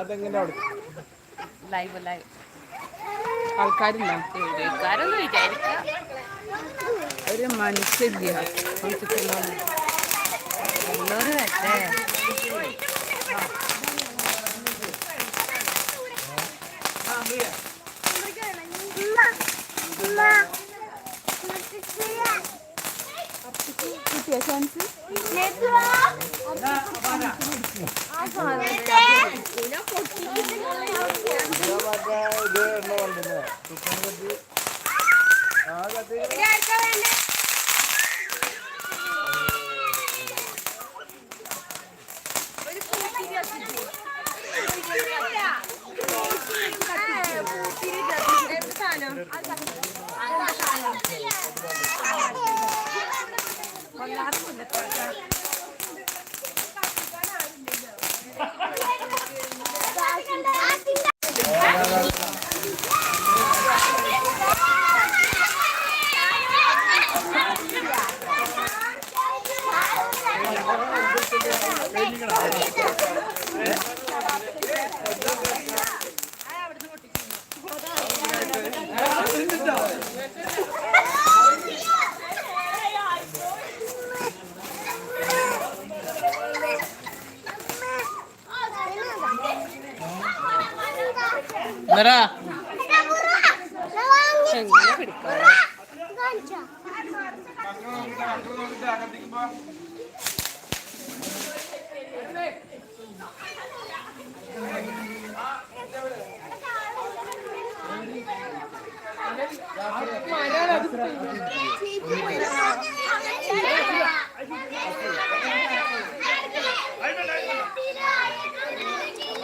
അതങ്ങനെ അവിടെ live live ആൾക്കാരില്ല. ഒരു മനുഷ്യരില്ല നല്ലൊരു കിട്ടിയ ചാൻസ് ആ കത്തി എങ്ങനെ പിടിക്കാം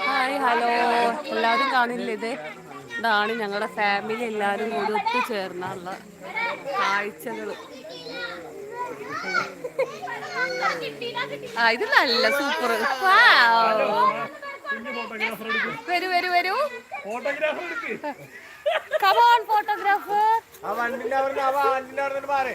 ഹായ് ഹലോ. എല്ലാവരും കാണില്ലേ ഇത്? ഇതാണ് ഞങ്ങളുടെ ഫാമിലി എല്ലാവരും കൂടി ഒത്തുചേർന്നുള്ള കാഴ്ചകൾ ആ ഇത് നല്ല സൂപ്പർ വരൂ വരൂ വരൂ. കമോൺ ഫോട്ടോഗ്രാഫർ സൂപ്പർ ആ വണ്ടിന്റെ അവിടെ വണ്ടിന്റെ അവിടെ മാറി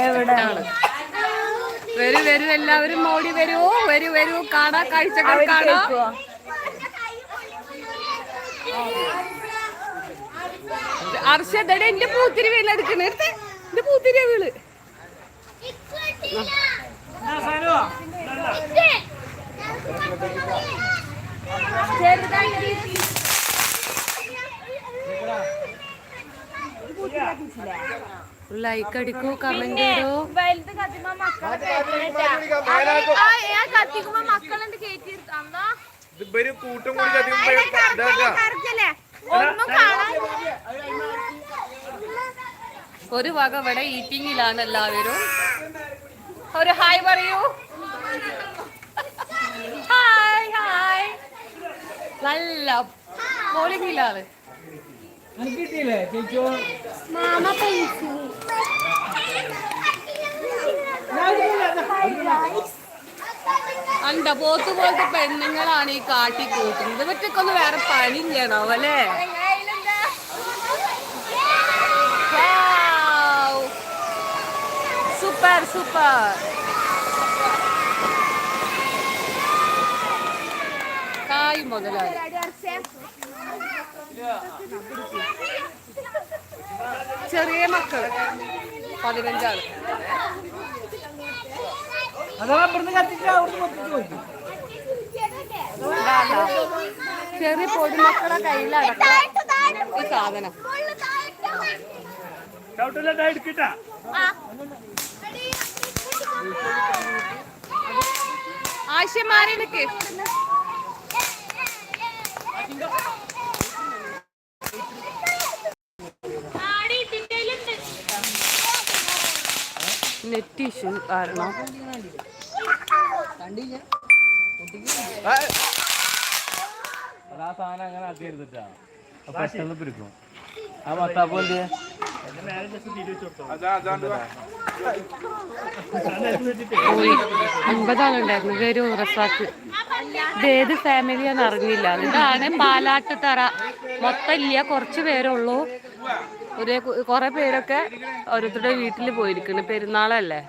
എവിടെയാണ് വരൂ വരൂ എല്ലാവരും ഓടി വരൂ വരൂ വരൂ. കാണാ കാഴ്ചകൾ കാണാ. അർഷദടെ എന്റെ പൂത്തിരി വീലെടുക്കണ എടുത്ത് എന്റെ പൂത്തിരി വീൾ ലൈക്ക് അടിക്കൂ കമന്റ് ചെയ്തോ വലുത് കത്തിക്കുമ്പോ മക്കളെ കത്തിക്കുമ്പോ മക്കളുണ്ട് കയറ്റി അന്നാ ഇവർ കൂട്ടം കൂടി ഒരു വക ഇവിടെ ഈറ്റിങ്ങിലാണ് എല്ലാവരും. ഒരു ഹായ് പറയൂ. ഹായ് ഹായ് നല്ല പോളിങ്ങിലാണ് മാമ അണ്ട പോത്ത് പോലത്തെ പെണ്ണുങ്ങളാണ് ഈ കാട്ടി കൂട്ടുന്നത്. ഇവറ്റൊക്കെ ഒന്ന് വേറെ പണി ചെയ്യണോ അല്ലേ സൂപ്പർ സൂപ്പർ. കായ് മുതലാളി. ചെറിയ മക്കൾ പതിനഞ്ചാൾ. ചെറിയ പൊടി മക്കളെ കയ്യിലടക്കം ഈ സാധനം. ആവശ്യമാരിനക്ക് നെറ്റ് ഇഷ്യൂ കാരണം ആ സാധനം അങ്ങനെ ആക്കി എടുത്തിട്ടാ അപ്പൊ പെട്ടെന്ന് പിടിക്കും ആ മത്താപ്പ് എന്ത് അൻപതാളുണ്ടായിരുന്നു വരൂ റസാക്ക് ഇത് ഏത് ഫാമിലിയാന്ന് അറിഞ്ഞില്ല. ഇതാണ് പാലാട്ട് തറ മൊത്തം ഇല്ല. കുറച്ച് പേരുള്ളൂ. ഒരു കുറെ പേരൊക്കെ ഓരോരുത്തരുടെ വീട്ടിൽ പോയിരിക്കുന്നു. പെരുന്നാളല്ലേ?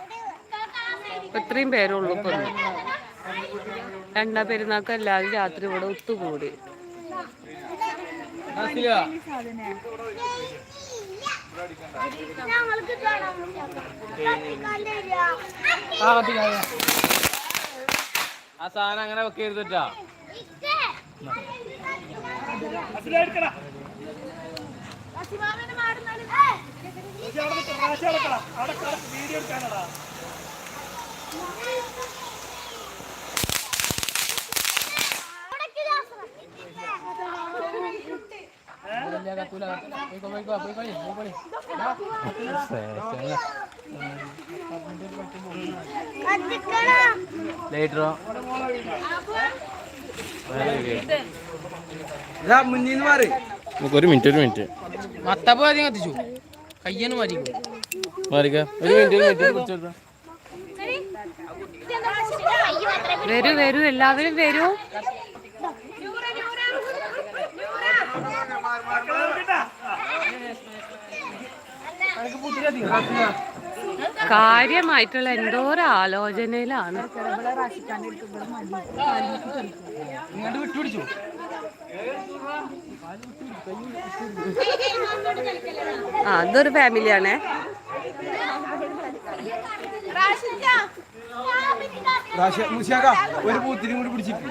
ഇപ്പൊ ഇത്രയും പേരുള്ളൂ ഇപ്പൊ. രണ്ടാ പെരുന്നാൾക്ക് എല്ലാവരും രാത്രി ഇവിടെ ഒത്തുകൂടി. ആ സാധനം അങ്ങനെ എടുത്തിട്ടാ ലൈറ്ററോ? ഒരു മിനിറ്റ് ഒരു മിനിറ്റ്. മത്തപ്പ് ആദ്യം കത്തിച്ചു കയ്യന് പിടിച്ചെടുത്ത വരൂ വരൂ എല്ലാവരും വരൂ. കാര്യമായിട്ടുള്ള എന്തോ ഒരു ആലോചനയിലാണ് ആ അതൊരു ഫാമിലിയാണേ. ഒരു പൂത്തിനും കൂടി പിടിച്ചിട്ട്.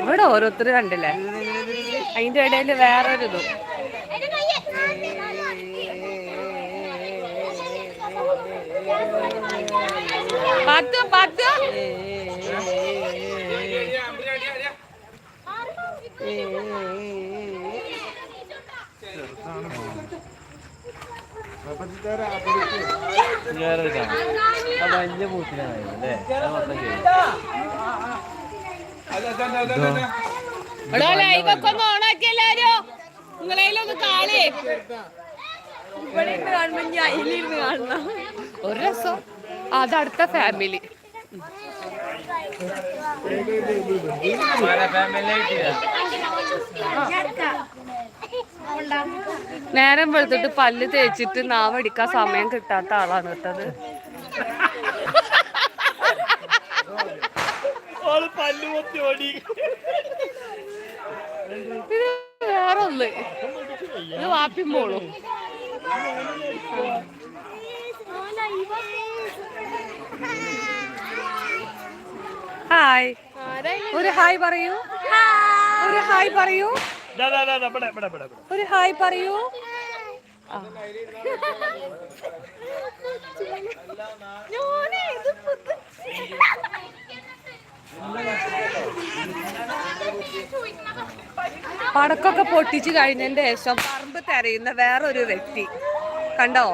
ഇവിടെ ഓരോരുത്തർ കണ്ടില്ലേ? അതിന്റെ ഇടയിൽ വേറൊരു പത്ത് പത്ത് ഒക്കെ ഒന്ന് ഓണാക്കി എല്ലാരും. നിങ്ങളതിലൊന്ന് കാണേ ഒരു രസം. അതടുത്ത ഫാമിലി നേരം വെളുത്തിട്ട് പല്ല് തേച്ചിട്ട് നാവടിക്കാൻ സമയം കിട്ടാത്ത ആളാണ് കേട്ടത്. ഇത് വേറെ ഒന്ന് ഇത് വാപ്പിമ്പോളും പോളും ഹായ്. ഒരു ഹായ് പറയൂ. ഒരു ഹായ് പറയൂ. ഒരു ഹായ് പറയൂ. പടക്കൊക്കെ പൊട്ടിച്ചു കഴിഞ്ഞതിന്റെ ശേഷം പറമ്പ് തെരയുന്ന വേറൊരു വ്യക്തി. കണ്ടോ?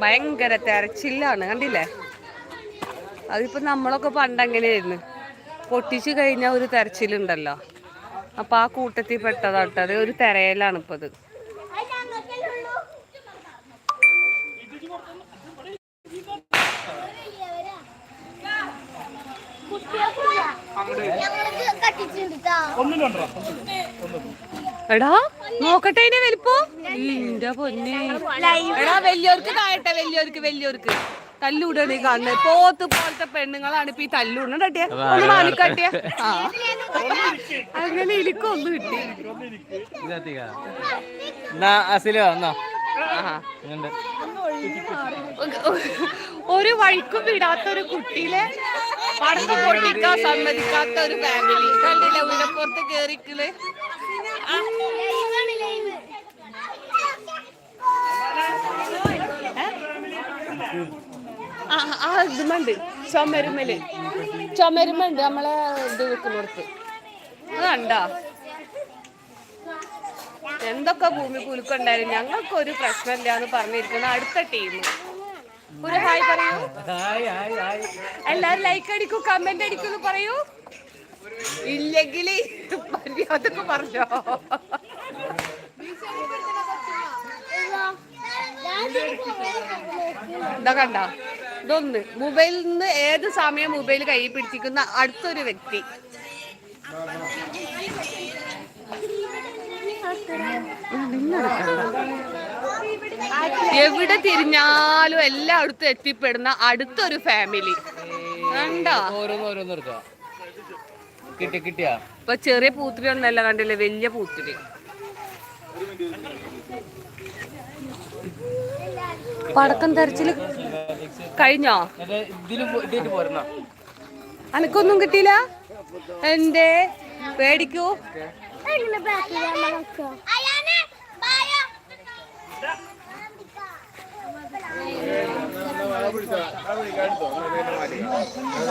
ഭയങ്കര തിരച്ചിലാണ് കണ്ടില്ലേ? അതിപ്പോ നമ്മളൊക്കെ പണ്ട് അങ്ങനെയായിരുന്നു പൊട്ടിച്ചു കഴിഞ്ഞാൽ ഒരു തിരച്ചിലുണ്ടല്ലോ. അപ്പൊ ആ കൂട്ടത്തിൽ പെട്ടതാട്ടോ. അത് ഒരു തെരയലാണ് ഇപ്പൊ ഇത് എടാ നോക്കട്ടെ അതിന്റെ വലിപ്പോ. എന്റെ പൊന്നെ. എടാ വലിയവർക്ക് കായട്ടെ വലിയവർക്ക് വലിയവർക്ക്. തല്ലൂടാണ് ഈ കാണുന്നത് പോത്ത് പോലത്തെ പെണ്ണുങ്ങളാണ് ഇപ്പൊ ഈ തല്ലൂടണേ ഒന്ന് മാലിക്കാട്ടിയ ആ. അങ്ങനെ എനിക്കൊന്ന് കിട്ടി. ഒരു വഴിക്കും വിടാത്ത ഒരു കുട്ടിയിലെ പടത്ത് പൊട്ടിക്കാൻ സമ്മതിക്കാത്ത ഒരു ഫാമിലി കണ്ടില്ല ഉയരപ്പുറത്ത് കേറിക്കൽ ആ ഇതുമുണ്ട്. ചുമരുമൽ. ചുമരുമുണ്ട് നമ്മളെ ഇത് വെക്കുന്നിടത്ത്. കണ്ടോ? എന്തൊക്കെ ഭൂമി കുലുക്കുണ്ടായിരുന്നു ഞങ്ങൾക്ക് ഒരു പ്രശ്നമില്ല എന്ന് പറഞ്ഞിരിക്കുന്ന അടുത്ത ടീം ഒരു ഹായ് പറയൂ. എല്ലാരും ലൈക്ക് അടിക്കൂ കമന്റ് അടിക്കൂ പറയൂ. ഇല്ലെങ്കിൽ അതൊക്കെ പറഞ്ഞോ. എന്താ കണ്ട. ഇതൊന്ന്. മൊബൈലിൽ നിന്ന് ഏത് സമയം മൊബൈൽ കയ്യിൽ പിടിച്ചിരിക്കുന്ന അടുത്തൊരു വ്യക്തി. എവിടെ തിരിഞ്ഞാലും എല്ലായിടത്തും എത്തിപ്പെടുന്ന അടുത്തൊരു ഫാമിലി കണ്ടോ? ഓരോന്ന് ഓരോന്ന് എടുക്കാം കിട്ടി കിട്ടിയാ? ഇപ്പൊ ചെറിയ പൂത്തിരി ഒന്നല്ല കണ്ടില്ലേ വലിയ പൂത്തിരി. പടക്കം തെരച്ചിൽ കഴിഞ്ഞോ? അനക്കൊന്നും കിട്ടിയില്ല? എന്തേ? പേടിക്കൂ.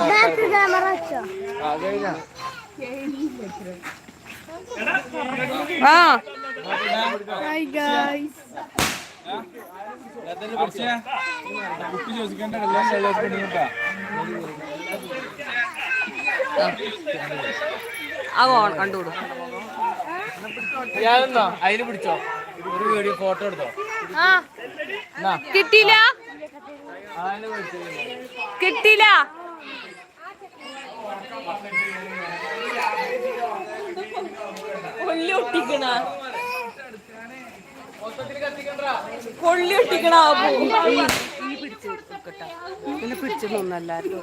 ബാക്ക് വെച്ചോ ക്യാമറ വെച്ചോ ആ. ഹായ് കണ്ടുകൂടും ഞാനെന്നാ അതിന് പിടിച്ചോ? ഒരു വീഡിയോ ഫോട്ടോ എടുത്തോ? കിട്ടില്ല കിട്ടിയില്ല? കിട്ടിയില്ല? കൊള്ളി ഒട്ടിക്കണ. കൊള്ളി ഒട്ടിക്കണ ഈ പിടിച്ച് കേട്ടോ ഇങ്ങനെ പിടിച്ചു നിന്നല്ലാരും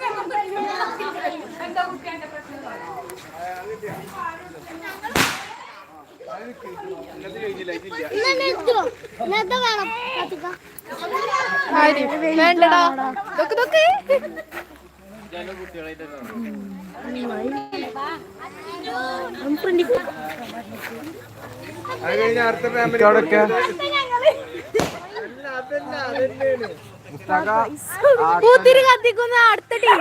വേണ്ടടാ ഇതൊക്കെ ഇതൊക്കെ. പൂത്തിരി കത്തിക്കുന്ന അടുത്ത ടീം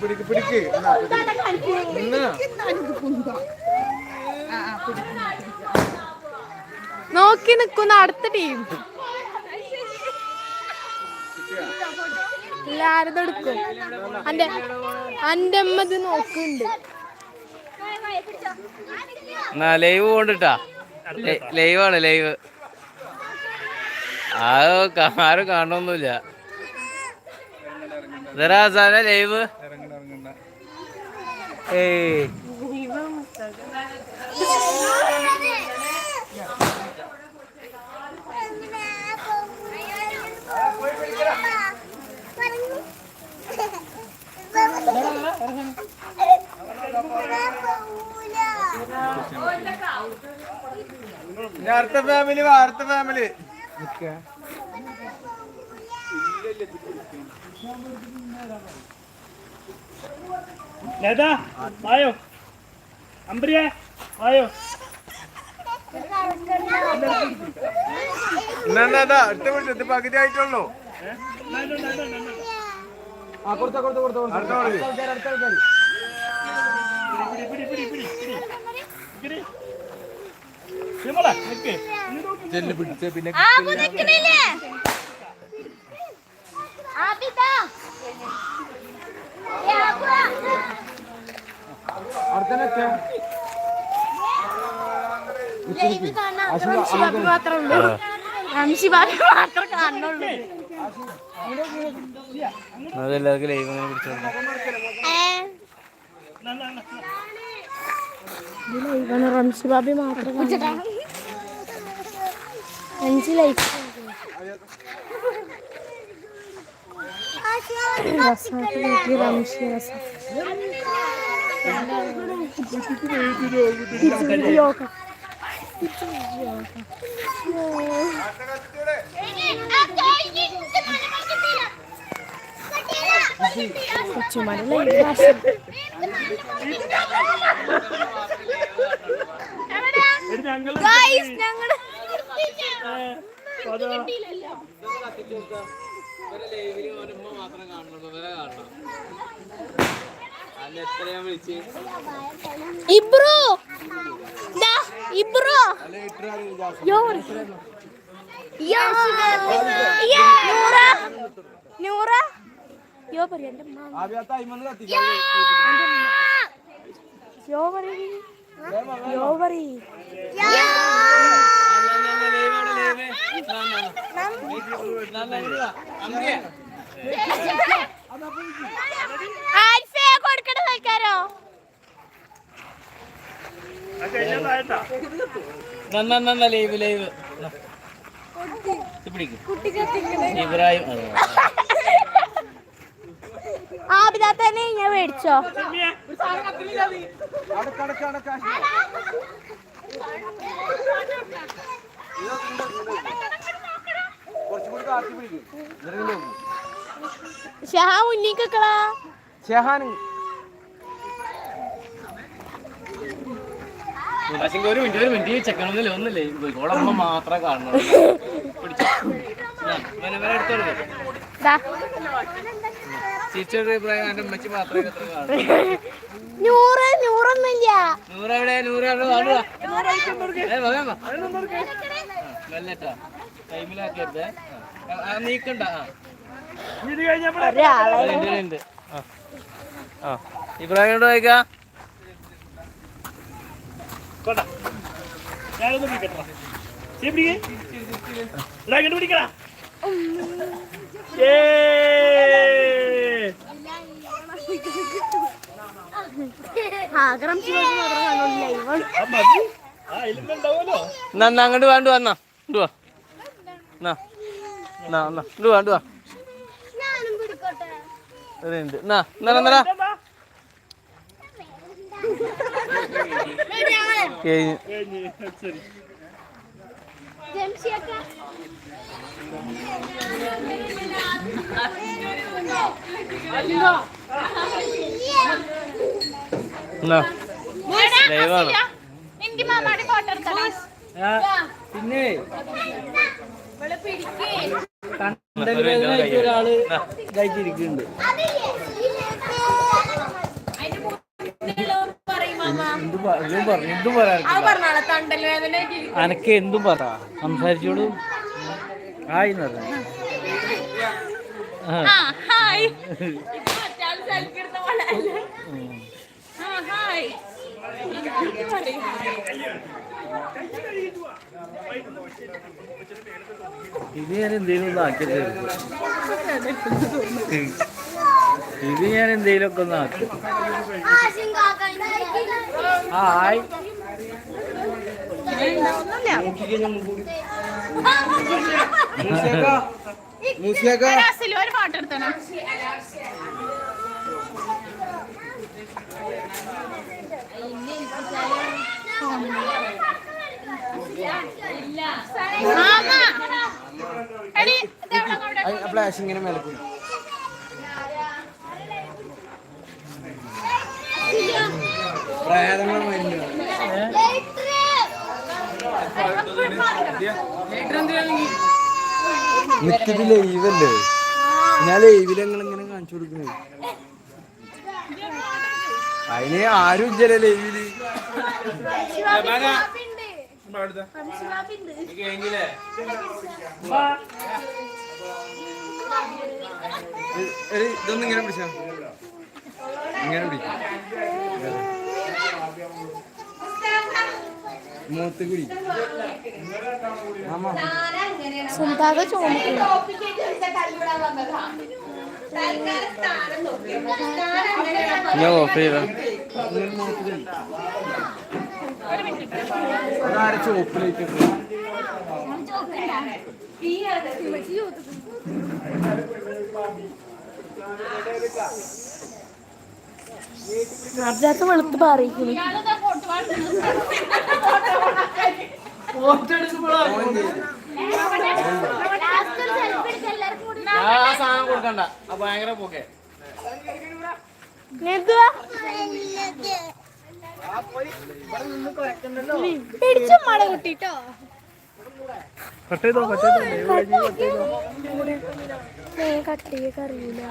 പിടിക്ക് പിടിക്ക്. നോക്കി നിക്കുന്ന അടുത്ത ടീം. എല്ലാരും എടുക്കും. അന്റെ അന്റെ അമ്മ ഇത് നോക്കുന്നുണ്ട്. എന്നാ ലൈവ് കൊണ്ടിട്ടാ ലൈവാണ് ലൈവ്. ആ ആരും കാണൊന്നുമില്ല ഇതരാസാന ലൈവ്? ഏയ്. അടുത്ത ഫാമിലി ഓക്കെ. അടുത്ത ഫാമിലി നേതാ വായോ? അമ്പ്രിയ വായോ? അടുത്ത വിളിച്ചു ഇത് പകുതി ആയിട്ടുള്ളൂ. അടുത്ത പിടി പിടി പിടി പിടി വിമല നിക്ക്. ചെല്ല് പിടിച്ച് പിന്നെ ബാബി മാത്രമേ ഉള്ളൂ. അംശി ബാബി മാത്രമേ കാണുന്നുള്ളൂ. അതെല്ലാവർക്കും ലൈവ് അങ്ങനെ പിടിച്ചോളൂ ഇവന് റംസ് ബാബി മാത്രം അഞ്ച് ലൈഫ് ലൈവ് ഞങ്ങൾ ഞങ്ങൾ ഇബ്രോ! ദാ ഇബ്രോ! യോ. യോ. യോ നൂറ. നൂറ. യോ പറയ എന്റെ യോ. പറയ. യോ ആൽഫേ കൊടുക്കണ സൽക്കാരോ ലൈവ് ലൈവ്. പിടിക്കും ഇബ്രാഹിം അതെ ആ. പിന്നെ തന്നെ ഞാൻ മേടിച്ചോ? അടക്കടക്ക. ഷഹാ മുന്നിക്കളാ ഷെഹാന്. ഒരു മിനിറ്റ് ഒരു മിനിറ്റ്. ചെക്കണമെന്നില്ല ഒന്നില്ലേ? ഗോളമ്മ മാത്രമേ കാണുന്നുള്ളൂ. നൂറ് നൂറൊന്നുമില്ല. നൂറെവിടെ നൂറെവിടെ കാണുക ഏ വേഗം വാ. മെല്ലട്ടാ ടൈമിലാക്കിയത് നീക്കണ്ട ഇത്. ആ. ഇബ്രാഹിം വായിക്കാ ഞാനൊന്ന് പിടിക്കട്ടാ. അങ്ങോട്ട് വേണ്ട വന്നാ ഇങ്ങോട്ട് വാ എന്നാ എന്നാ എന്നാ ഇങ്ങോട്ട് വാ ഇങ്ങോട്ട് വാ ഞാനും പിടിക്കട്ടെ ഇവിടെ ഉണ്ട് എന്നാ എന്നാ എന്നാ കഴിഞ്ഞു ലൈവാണ് എനിക്ക് മാമാടെ ഫോട്ടോ എടുക്കണം പിന്നെ ഒരാൾ കഴിച്ചിരിക്കുന്നുണ്ട് എന്തും പ- ഇതും പറഞ്ഞു എന്തും പറയാൻ അനക്ക് എന്തും പറ. സംസാരിച്ചോളൂ. ഹായ് എന്ന് പറഞ്ഞു. ആ. ഇത് ഞാൻ എന്തെങ്കിലും ഒന്ന് ആക്കി തരും ഇത് ഞാൻ എന്തേലും ഒക്കെ ഒന്ന് ആക്കി. ഹായ് ഒരു ഫോട്ടോ എടുത്തണം ഫ്ലാഷ് ഇങ്ങനെ മേലെ പോയി പ്രേതങ്ങൾ മരുന്ന് നിക്കിത് ലൈവല്ലേ? ഞാൻ ലൈവിൽ ഇങ്ങനെ കാണിച്ചു കൊടുക്കുന്നത് അതിന് ആരും ഇല്ല ലൈവിൽ. ഇതൊന്നും ഇങ്ങനെ പിടിച്ചാ. ഇങ്ങനെ പിടിക്കും മൂത്ത് കുടി ആമാ. സുന്ദാക ചോദിക്കുന്നു. ഞാൻ ഓഫ് ചെയ്താ. അതാരെ ചോപ്പിലേക്ക്? അതിനകത്ത് വെളുത്ത് പാറിയിക്കുന്നു ആ സാധനം കൊടുക്കണ്ട. ഭയങ്കര പോക്കെ. പിടിച്ചു മഴ കിട്ടിട്ടോ? കട്ട് ചെയ്തോ കട്ട് ചെയ്തോ? കട്ട് ചെയ്യൊക്കെ അറിയില്ല.